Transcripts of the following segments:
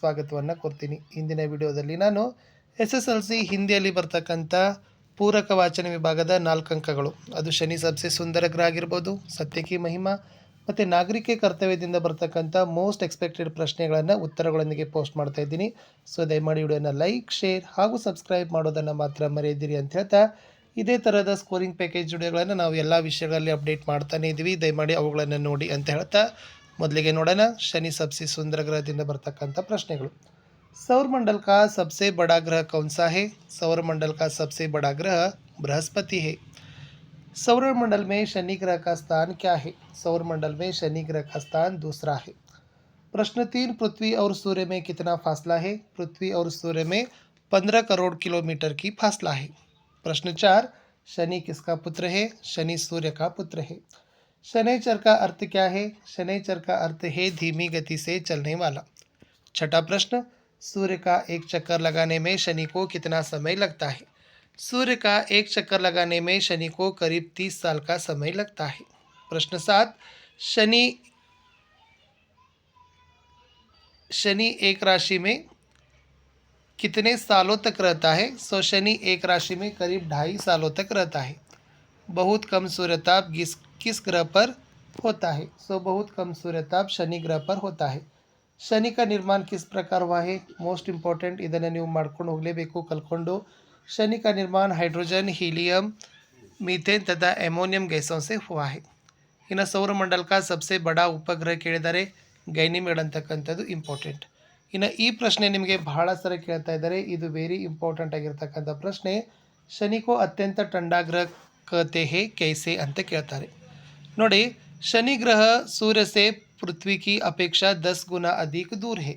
ಸ್ವಾಗತವನ್ನು ಕೊಡ್ತೀನಿ. ಇಂದಿನ ವಿಡಿಯೋದಲ್ಲಿ ನಾನು ಎಸ್ ಎಸ್ ಎಲ್ ಸಿ ಹಿಂದಿಯಲ್ಲಿ ಬರ್ತಕ್ಕಂಥ ಪೂರಕ ವಾಚನ ವಿಭಾಗದ ನಾಲ್ಕು ಅಂಕಗಳು. ಅದು ಶನಿ, ಸಬ್ಸೆ ಸುಂದರಗ್ರಹ ಆಗಿರ್ಬೋದು, ಸತ್ಯಕಿ, ಮಹಿಮಾ ಮತ್ತು ನಾಗರಿಕ ಕರ್ತವ್ಯದಿಂದ ಬರ್ತಕ್ಕಂಥ ಮೋಸ್ಟ್ ಎಕ್ಸ್ಪೆಕ್ಟೆಡ್ ಪ್ರಶ್ನೆಗಳನ್ನು ಉತ್ತರಗಳೊಂದಿಗೆ ಪೋಸ್ಟ್ ಮಾಡ್ತಾ ಇದ್ದೀನಿ. ಸೊ ದಯಮಾಡಿ ವಿಡಿಯೋನ ಲೈಕ್ ಶೇರ್ ಹಾಗೂ ಸಬ್ಸ್ಕ್ರೈಬ್ ಮಾಡೋದನ್ನು ಮಾತ್ರ ಮರೆಯದಿರಿ ಅಂತ ಹೇಳ್ತಾ, ಇದೇ ಥರದ ಸ್ಕೋರಿಂಗ್ ಪ್ಯಾಕೇಜ್ ವಿಡಿಯೋಗಳನ್ನು ನಾವು ಎಲ್ಲ ವಿಷಯಗಳಲ್ಲಿ ಅಪ್ಡೇಟ್ ಮಾಡ್ತಾನೇ ಇದ್ದೀವಿ ದಯಮಾಡಿ ಅವುಗಳನ್ನು ನೋಡಿ ಅಂತ ಹೇಳ್ತಾ ಮೊದಲಿಗೆ ನೋಡೋಣ ಶನಿ ಸಬ್ಸಿ ಸುಂದರ ಗ್ರಹದಿಂದ ಬರ್ತಕ್ಕಂಥ ಪ್ರಶ್ನೆಗಳು सौरमंडल का सबसे बड़ा ग्रह कौन सा है सौरमंडल का सबसे बड़ा ग्रह बृहस्पति है सौरमंडल में शनि ग्रह का स्थान क्या है सौरमंडल में शनि ग्रह का स्थान दूसरा है प्रश्न तीन पृथ्वी और सूर्य में कितना फासला है पृथ्वी और सूर्य में पंद्रह करोड़ किलोमीटर की फासला है प्रश्न चार शनि किसका पुत्र है शनि सूर्य का पुत्र है शनिचर का अर्थ क्या है? शनिचर का अर्थ है धीमी गति से चलने वाला। छठा प्रश्न, सूर्य का एक चक्कर लगाने में शनि को कितना समय लगता है? सूर्य का एक चक्कर लगाने में शनि को करीब तीस साल का समय लगता है। प्रश्न सात, शनि शनि एक राशि में कितने सालों तक रहता है? सो शनि एक राशि में करीब ढाई सालों तक रहता है। बहुत कम सूर्यताप किस किस ग्रह पर होता है सो बहुत कम सूर्यताप शनि ग्रह पर होता है ಶನಿ का निर्माण किस प्रकार हुआ है ಮೋಸ್ಟ್ ಇಂಪಾರ್ಟೆಂಟ್ ಇದನ್ನು ನೀವು ಮಾಡ್ಕೊಂಡು ಹೋಗಲೇಬೇಕು ಕಲ್ಕೊಂಡು शनि का निर्माण हाइड्रोजन हीलियम मीथेन तथा एमोनियम गैसों से हुआ है ಇನ್ನು ಸೌರಮಂಡಲ का सबसे बड़ा ಉಪಗ್ರಹ ಕೇಳಿದ್ದಾರೆ ಗೈನಿಮೇಡ್ ಅಂತಕ್ಕಂಥದ್ದು ಇಂಪಾರ್ಟೆಂಟ್ ಇನ್ನು ಈ ಪ್ರಶ್ನೆ ನಿಮಗೆ ಬಹಳ ಸಲ ಕೇಳ್ತಾ ಇದ್ದಾರೆ ಇದು ವೆರಿ ಇಂಪಾರ್ಟೆಂಟ್ ಆಗಿರ್ತಕ್ಕಂಥ ಪ್ರಶ್ನೆ ಶನಿಕೋ ಅತ್ಯಂತ ಟಂಡಾಗ್ರಹ ಕತೆ ಹೇ ಕೈಸೆ ಅಂತ ಕೇಳ್ತಾರೆ ನೋಡಿ शनि ग्रह सूर्य से पृथ्वी की अपेक्षा दस गुना अधिक दूर है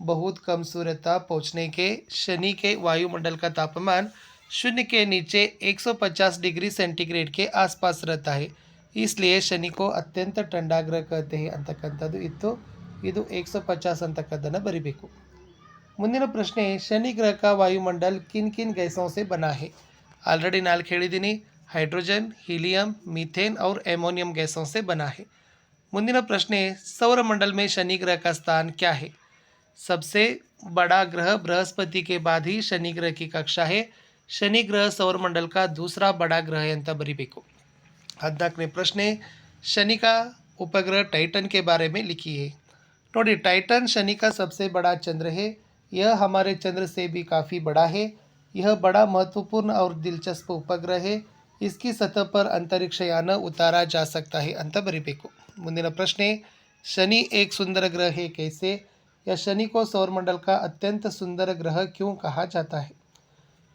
बहुत कम सूर्य ताप पहुँचने के शनि के वायुमंडल का तापमान शून्य के नीचे 150 डिग्री सेंटीग्रेड के आसपास रहता है इसलिए शनि को ಅತ್ಯಂತ ಟಂಡಾಗ್ರಹ कहते हैं ಅಂತಕ್ಕಂಥದ್ದು ಇತ್ತು ಇದು ಏಕ್ಸೊ ಪಚಾಸ್ ಅಂತಕ್ಕಂಥದ್ದನ್ನು ಬರಿಬೇಕು ಮುಂದಿನ ಪ್ರಶ್ನೆ ಶನಿ ಗ್ರಹ का वायुमंडल किन किन गैसों से बना है ಆಲ್ರೆಡಿ ನಾಲ್ಕು ಹೇಳಿದ್ದೀನಿ हाइड्रोजन हीलियम मीथेन और एमोनियम गैसों से बना है ಮುಂದಿನ ಪ್ರಶ್ನೆ सौरमंडल में शनि ग्रह का स्थान क्या है सबसे बड़ा ग्रह बृहस्पति के बाद ही शनि ग्रह की कक्षा है शनि ग्रह सौरमंडल का दूसरा बड़ा ग्रह है ಅಂತ ಬರಿಬೇಕು ಹದಿನಾಲ್ಕನೇ ಪ್ರಶ್ನೆ शनि का उपग्रह टाइटन के बारे में लिखिए ನೋಡಿ टाइटन शनि का सबसे बड़ा चंद्र है यह हमारे चंद्र से भी काफ़ी बड़ा है यह बड़ा महत्वपूर्ण और दिलचस्प उपग्रह है इसकी सतह पर अंतरिक्ष यान उतारा जा सकता है ಅಂತ ಬರಿಬೇಕು ಮುಂದಿನ ಪ್ರಶ್ನೆ शनि एक सुंदर ग्रह है कैसे या शनि को सौरमंडल का अत्यंत सुंदर ग्रह क्यों कहा जाता है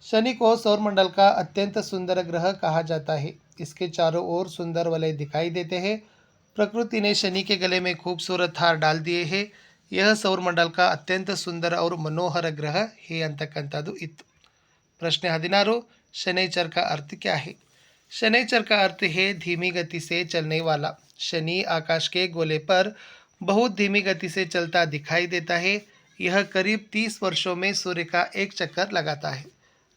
शनि को सौरमंडल का अत्यंत सुंदर ग्रह कहा जाता है इसके चारों ओर सुंदर वलय दिखाई देते हैं प्रकृति ने शनि के गले में खूबसूरत हार डाल दिए हैं यह सौरमंडल का अत्यंत सुंदर और मनोहर ग्रह है ಅಂತಕ್ಕಂಥದ್ದು ಇತ್ತು ಪ್ರಶ್ನೆ ಹದಿನಾರು शनिचर का अर्थ क्या है शनिचर का अर्थ है धीमी गति से चलने वाला शनि आकाश के गोले पर बहुत धीमी गति से चलता दिखाई देता है यह करीब तीस वर्षों में सूर्य का एक चक्कर लगाता है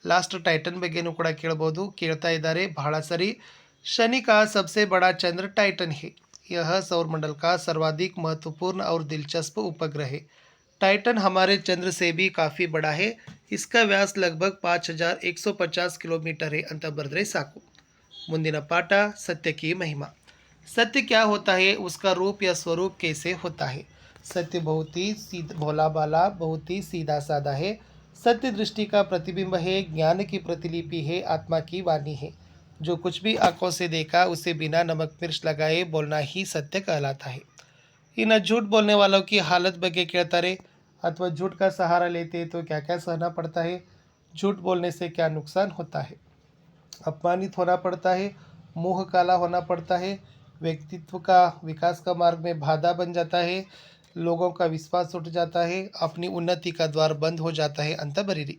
ಲಾಸ್ಟ್ ಟೈಟನ್ ಬಗ್ಗೆನೂ ಕೂಡ ಕೇಳ್ಬೋದು ಕೇಳ್ತಾ ಇದ್ದಾರೆ ಬಹಳ ಸರಿ शनि का सबसे बड़ा चंद्र टाइटन है यह सौरमंडल का सर्वाधिक महत्वपूर्ण और दिलचस्प उपग्रह है टाइटन हमारे चंद्र से भी काफ़ी बड़ा है इसका व्यास लगभग पाँच हजार एक सौ पचास किलोमीटर है ಅಂತ ಬರೆದ್ರೆ ಸಾಕು ಮುಂದಿನ ಪಾಠ सत्य की महिमा सत्य क्या होता है उसका रूप या स्वरूप कैसे होता है सत्य बहुत ही सीधा भोला बाला बहुत ही सीधा साधा है सत्य दृष्टि का प्रतिबिंब है ज्ञान की प्रतिलिपि है आत्मा की वाणी है जो कुछ भी आंखों से देखा उसे बिना नमक मिर्च लगाए बोलना ही सत्य कहलाता है इन झूठ बोलने वालों की हालत ಬಗ್ಗೆ ಕೇಳ್ತಾರೆ ಅಥವಾ झूठ का सहारा लेते तो क्या क्या सहना पड़ता है झूठ बोलने से क्या नुकसान होता है अपमानित होना पड़ता है, मुँह काला होना पड़ता है, व्यक्तित्व का विकास का मार्ग में बाधा बन जाता है, लोगों का विश्वास उठ जाता है, अपनी उन्नति का द्वार बंद हो जाता है अंत बरीरी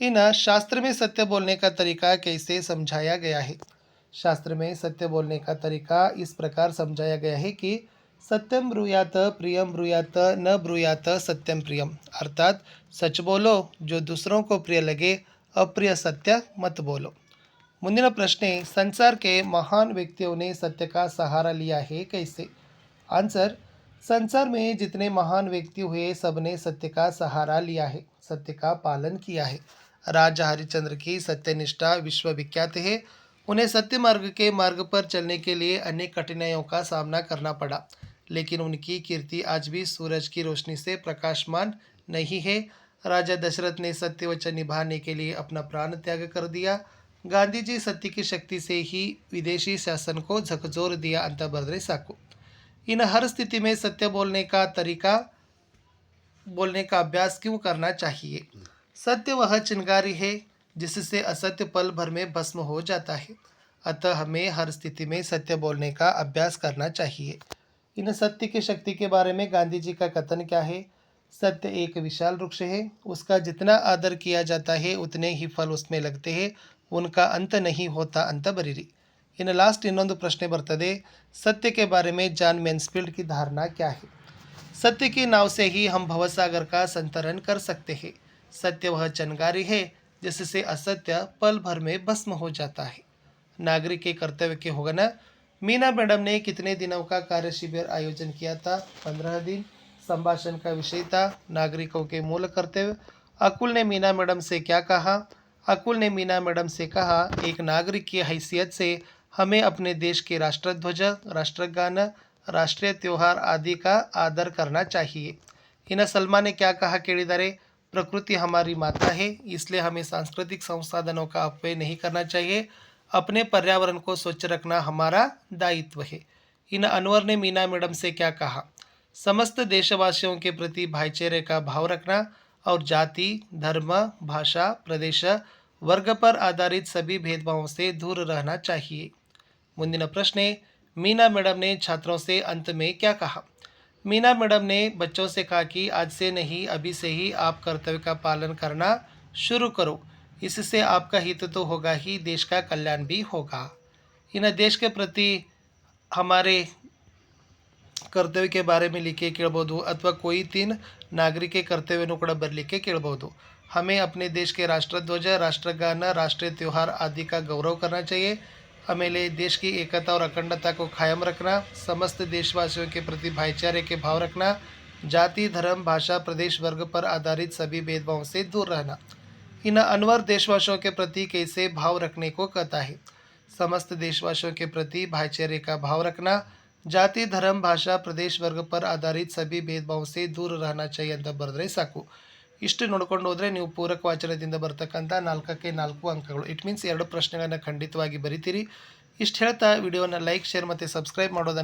इन शास्त्र में सत्य बोलने का तरीका कैसे समझाया गया है? शास्त्र में सत्य बोलने का तरीका इस प्रकार समझाया गया है कि सत्यम ब्रूयात, प्रियम ब्रूयात, न ब्रूयात, सत्यम प्रियम। अर्थात सच बोलो, जो दूसरों को प्रिय लगे, अप्रिय सत्य मत बोलो। ಮುಂದಿನ ಪ್ರಶ್ನೆ संसार के महान व्यक्तियों ने सत्य का सहारा लिया है कैसे आंसर संसार में जितने महान व्यक्ति हुए सबने सत्य का सहारा लिया है सत्य का पालन किया है राजा हरिश्चंद्र की सत्यनिष्ठा विश्वविख्यात है उन्हें सत्य मार्ग के मार्ग पर चलने के लिए अनेक कठिनाइयों का सामना करना पड़ा लेकिन उनकी कीर्ति आज भी सूरज की रोशनी से प्रकाशमान नहीं है राजा दशरथ ने सत्य वचन निभाने के लिए अपना प्राण त्याग कर दिया गांधी जी सत्य की शक्ति से ही विदेशी शासन को झकझोर दिया अंत बरदरे साको इन हर स्थिति में सत्य बोलने का तरीका बोलने का अभ्यास क्यों करना चाहिए सत्य वह चिंगारी है जिससे असत्य पल भर में भस्म हो जाता है अतः हमें हर स्थिति में सत्य बोलने का अभ्यास करना चाहिए इन सत्य की शक्ति के बारे में गांधी जी का कथन क्या है सत्य एक विशाल वृक्ष है उसका जितना आदर किया जाता है उतने ही फल उसमें लगते हैं उनका अंत नहीं होता अंत बरीरी ಇನ್ನು ಲಾಸ್ಟ್ ಇನ್ನೊಂದು ಪ್ರಶ್ನೆ ಬರ್ತದೆ सत्य के बारे में जान मेन्सफील्ड की धारणा क्या है सत्य की नाव से ही हम भवसागर का संतरण कर सकते हैं सत्य वह चनगारी है जिससे असत्य पल भर में भस्म हो जाता है नागरिक के कर्तव्य के होगा ना मीना मैडम ने कितने दिनों का कार्य शिविर आयोजन किया था पंद्रह दिन संभाषण का विषय था नागरिकों के मूल कर्तव्य अकुल ने मीना मैडम से क्या कहा अकुल ने मीना मैडम से कहा एक नागरिक की हैसियत से हमें अपने देश के राष्ट्रध्वज राष्ट्रगान राष्ट्रीय त्योहार आदि का आदर करना चाहिए इन सलमा ने क्या कहा ಕೇಳಿದರೆ प्रकृति हमारी माता है इसलिए हमें सांस्कृतिक संसाधनों का अपव्यय नहीं करना चाहिए अपने पर्यावरण को स्वच्छ रखना हमारा दायित्व है इन अनवर ने मीना मैडम से क्या कहा समस्त देशवासियों के प्रति भाईचारे का भाव रखना और जाति धर्म भाषा प्रदेश वर्ग पर आधारित सभी भेदभावों से दूर रहना चाहिए ಮುಂದಿನ ಪ್ರಶ್ನೆ मीना मैडम ने छात्रों से अंत में क्या कहा मीना मैडम ने बच्चों से कहा कि आज से नहीं अभी से ही आप कर्तव्य का पालन करना शुरू करो इससे आपका हित तो होगा ही देश का कल्याण भी होगा इन देश के प्रति हमारे ಕರ್ತವ್ಯಕ್ಕೆ ಬಾರೆ ಮಿಲಿಕೆ ಕೇಳ್ಬೋದು ಅಥವಾ के ತೀನ್ ನಾಗರಿಕೆ ಕರ್ತವ್ಯನೂ ಕೂಡ के ಕೇಳ್ಬೋದು हमें अपने देश के राष्ट्रध्वज, राष्ट्रगान, राष्ट्रीय त्यौहार आदि का गौरव करना चाहिए। हमें देश की एकता और अखंडता को कायम रखना, समस्त देशवासियों के प्रति भाईचारे के भाव रखना, जाति, धर्म, भाषा, प्रदेश, वर्ग पर आधारित सभी भेदभावों से दूर रहना। इन अनवर देशवासियों के प्रति कैसे भाव रखने को कहता है? समस्त देशवासियों के प्रति भाईचारे का भाव रखना ಜಾತಿ ಧರ್ಮ ಭಾಷಾ ಪ್ರದೇಶ ವರ್ಗ ಪರ್ ಆಧಾರಿತ ಸಭಿ ಭೇದಭಾವ ಸೇ ದೂರ रहना चाहिए ಅಂತ ಬರೆದ್ರೆ ಸಾಕು ಇಷ್ಟು ನೋಡ್ಕೊಂಡು ಹೋದರೆ ನೀವು ಪೂರಕ ವಾಚನದಿಂದ ಬರ್ತಕ್ಕಂಥ ನಾಲ್ಕಕ್ಕೆ ನಾಲ್ಕು ಅಂಕಗಳು ಇಟ್ ಮೀನ್ಸ್ ಎರಡು ಪ್ರಶ್ನೆಗಳನ್ನು ಖಂಡಿತವಾಗಿ ಬರಿತೀರಿ ಇಷ್ಟು ಹೇಳ್ತಾ ವಿಡಿಯೋನ ಲೈಕ್ ಶೇರ್ ಮತ್ತು ಸಬ್ಸ್ಕ್ರೈಬ್ ಮಾಡೋದನ್ನು